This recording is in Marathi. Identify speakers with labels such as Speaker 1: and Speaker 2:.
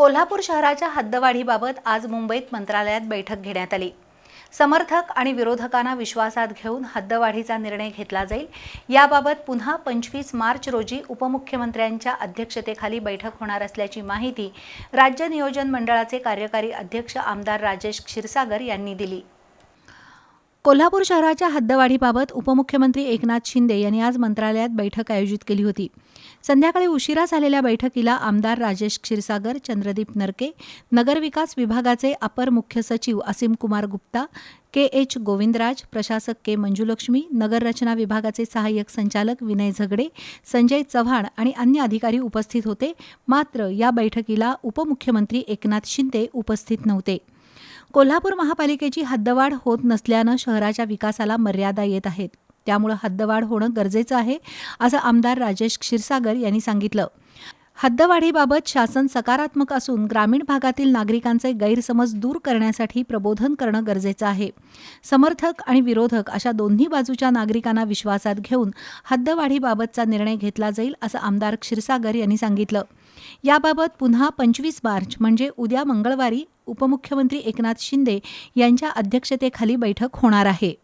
Speaker 1: कोल्हापूर शहराच्या हद्दवाढीबाबत आज मुंबईत मंत्रालयात बैठक घेण्यात आली. समर्थक आणि विरोधकांना विश्वासात घेऊन हद्दवाढीचा निर्णय घेतला जाईल. याबाबत पुन्हा पंचवीस मार्च रोजी उपमुख्यमंत्र्यांच्या अध्यक्षतेखाली बैठक होणार असल्याची माहिती राज्य नियोजन मंडळाचे कार्यकारी अध्यक्ष आमदार राजेश क्षीरसागर यांनी दिली. कोल्हापूर शहराच्या हद्दवाढीबाबत उपमुख्यमंत्री एकनाथ शिंदे यांनी आज मंत्रालयात बैठक आयोजित केली होती. संध्याकाळी उशिरा झालेल्या बैठकीला आमदार राजेश क्षीरसागर चंद्रदीप नरके नगरविकास विभागाचे अपर मुख्य सचिव असीम कुमार गुप्ता के एच गोविंदराज प्रशासक के मंजुलक्ष्मी नगररचना विभागाचे सहाय्यक संचालक विनय झगडे संजय चव्हाण आणि अन्य अधिकारी उपस्थित होते. मात्र या बैठकीला उपमुख्यमंत्री एकनाथ शिंदे उपस्थित नव्हते. कोल्हापूर महापालिकेची हद्दवाढ होत नसल्यानं शहराच्या विकासाला मर्यादा येत आहेत. त्यामुळे हद्दवाढ होणं गरजेचं आहे असं आमदार राजेश क्षीरसागर यांनी सांगितलं. हद्दवाढीबाबत शासन सकारात्मक असून ग्रामीण भागातील नागरिकांचे गैरसमज दूर करण्यासाठी प्रबोधन करणं गरजेचं आहे. समर्थक आणि विरोधक अशा दोन्ही बाजूच्या नागरिकांना विश्वासात घेऊन हद्दवाढीबाबतचा निर्णय घेतला जाईल असं आमदार क्षीरसागर यांनी सांगितलं. याबाबत पुन्हा पंचवीस मार्च म्हणजे उद्या मंगळवारी उपमुख्यमंत्री एकनाथ शिंदे यांच्या अध्यक्षतेखाली बैठक होणार आहे.